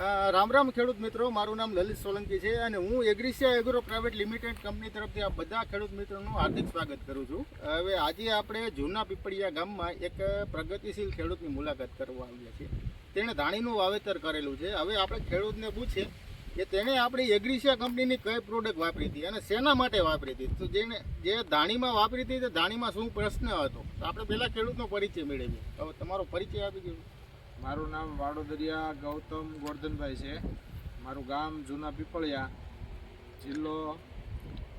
રામ રામ ખેડૂત મિત્રો, મારું નામ લલિત સોલંકી છે અને હું એગ્રીસિયા એગ્રો પ્રાઇવેટ લિમિટેડ કંપની તરફથી આ બધા ખેડૂત મિત્રોનું હાર્દિક સ્વાગત કરું છું. હવે આજે આપણે જૂના પીપળિયા ગામમાં એક પ્રગતિશીલ ખેડૂતની મુલાકાત કરવા આવ્યા છીએ. તેણે ધાણીનું વાવેતર કરેલું છે. હવે આપણે ખેડૂતને પૂછીએ કે તેણે આપણી એગ્રીસિયા કંપનીની કઈ પ્રોડક્ટ વાપરી હતી અને શેના માટે વાપરી હતી? તો જેને જે ધાણીમાં વાપરી હતી તે ધાણીમાં શું પ્રશ્ન હતો? આપણે પહેલાં ખેડૂતનો પરિચય મેળવીએ. હવે તમારો પરિચય આપી દીધો મારું નામ વાડોદરિયા ગૌતમ ગોરધનભાઈ છે. મારું ગામ જૂના પીપળિયા જિલ્લો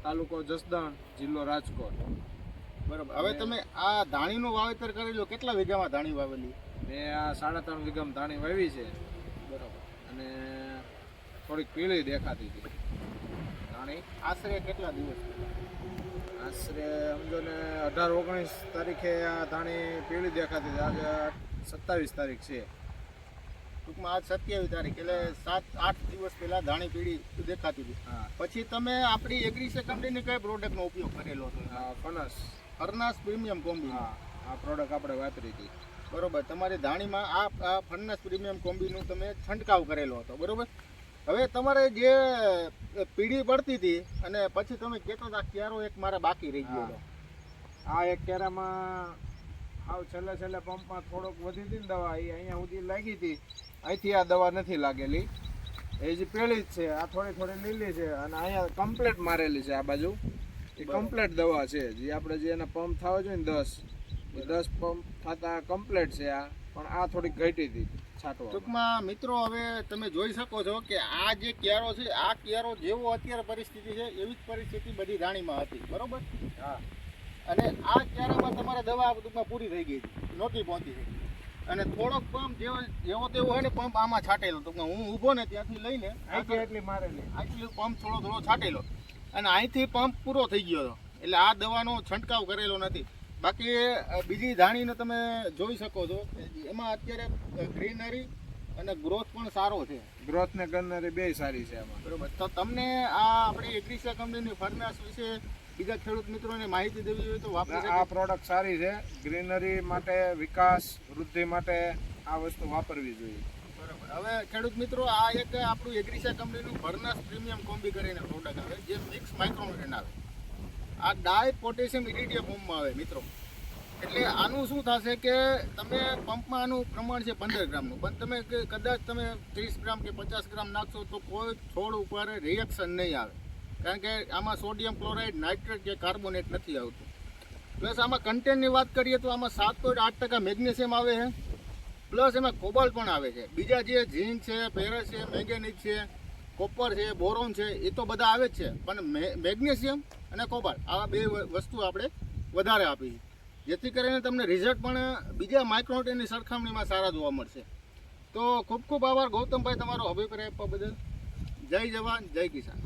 તાલુકો જસદણ જિલ્લો રાજકોટ. બરાબર. હવે તમે આ ધાણીનું વાવેતર કરેલું કેટલા વીઘામાં ધાણી વાવેલી? મેં આ સાડા ત્રણ વીઘામાં ધાણી વાવી છે. બરાબર. અને થોડીક પીળી દેખાતી હતી. ધાણી આશરે કેટલા દિવસ? આશરે સમજો ને અઢાર ઓગણીસ તારીખે આ ધાણી પીળી દેખાતી હતી. આજે સત્તાવીસ તારીખ છે. ટૂંકમાં આજ સત્યાવીસ તારીખ એટલે સાત આઠ દિવસ પહેલાં ધાણી પીળી દેખાતી હતી. પછી તમે આપણી એગ્રીસે કંપનીની કઈ પ્રોડક્ટનો ઉપયોગ કરેલો હતો? ફનસ હરનાસ પ્રીમિયમ કોમ્બી હા આ પ્રોડક્ટ આપણે વાપરી હતી. બરોબર તમારી ધાણીમાં આ આ ફરનાસ પ્રીમિયમ કોમ્બીનું તમે છંટકાવ કરેલો હતો. બરોબર? હવે તમારે જે પીળી પડતી હતી અને પછી તમે કહેતા હતા ક્યારો એક મારે બાકી રહી ગયો આ એક કેરામાં આવ છેલ્લે છેલ્લે પંપમાં થોડોક વધી હતી ને દવા એ અહીંયા સુધી લાગી હતી. અહીંથી આ દવા નથી લાગેલી. એ જે પેલી જ છે આ થોડી થોડી લીલી છે અને અહીંયા કમ્પ્લેટ મારેલી છે આ બાજુ. એ કમ્પ્લેટ દવા છે. જે આપણે જે એના પંપ થવા જોઈએ ને દસ એ દસ પંપ થતા કમ્પ્લેટ છે આ. પણ આ થોડીક ઘટી હતી. છાંટવા ટૂંકમાં મિત્રો હવે તમે જોઈ શકો છો કે આ જે ક્યારો છે આ ક્યારો જેવો અત્યારે પરિસ્થિતિ છે એવી જ પરિસ્થિતિ બધી રાણીમાં હતી. બરોબર? હા. અને આ ક્યારામાં તમારે દવા ટૂંકમાં પૂરી થઈ ગઈ હતી. નહોતી પહોંચી હતી અને થોડોક પંપ જેવો જેવો તેવો હોય ને પંપ આમાં છાંટેલો. ટૂંકમાં હું ઊભો ને ત્યાંથી લઈને એટલી મારેલી આટલી પંપ થોડો થોડો છાંટેલો. અને અહીંથી પંપ પૂરો થઈ ગયો હતો. એટલે આ દવાનો છંટકાવ કરેલો નથી. બાકી બીજી ધાણીને તમે જોઈ શકો છો એમાં અત્યારે ગ્રીનરી અને ગ્રોથ પણ સારો છે. ગ્રોથ ને ગ્રીનરી બે સારી છે એમાં. બરોબર. તો તમને આ આપણી એગ્રીસા કંપનીની ફર્નાસ વિશે બીજા ખેડૂત મિત્રોને માહિતી દેવી હોય તો વાપરી આ પ્રોડક્ટ સારી છે. ગ્રીનરી માટે વિકાસ વૃદ્ધિ માટે આ વસ્તુ વાપરવી જોઈએ. બરાબર. હવે ખેડૂત મિત્રો આ એક આપણું એગ્રીસા કંપનીનું ફર્નાસ પ્રીમિયમ કોમ્બી કરીને પ્રોડક્ટ આવે જે મિક્સ માઇક્રોન્યુટ્રન આવે. આ ડાય પોટેશિયમ ઇરિડિયા પંપમાં આવે મિત્રો. એટલે આનું શું થશે કે તમે પંપમાં આનું પ્રમાણ છે પંદર ગ્રામનું. પણ તમે કદાચ તમે ત્રીસ ગ્રામ કે પચાસ ગ્રામ નાખશો તો કોઈ છોડ ઉપર રિએક્શન નહીં આવે. કારણ કે આમાં સોડિયમ ક્લોરાઇડ નાઇટ્રેટ કે કાર્બોનેટ નથી આવતું. પ્લસ આમાં કન્ટેન્ટની વાત કરીએ તો આમાં સાત પોઈન્ટ આઠ ટકા મેગ્નેશિયમ આવે છે. પ્લસ એમાં કોબાલ્ટ પણ આવે છે. બીજા જે ઝીંક છે પેરસ છે મેગેનિક છે કોપર છે, બોરોન છે, એ તો બધા આવે જ છે. પણ મેગ્નેશિયમ અને કોબાલ્ટ, આવા બે વસ્તુ આપણે વધારે આપી જેથી કરીને તમને રિઝલ્ટ પણ બીજા માઇક્રોનોટેનની સરખામણીમાં સારા જોવા મળશે. તો ખૂબ ખૂબ આભાર. ગૌતમભાઈ, તમારો અભિપ્રાય આપવા બદલ. જય જવાન, જય કિસાન.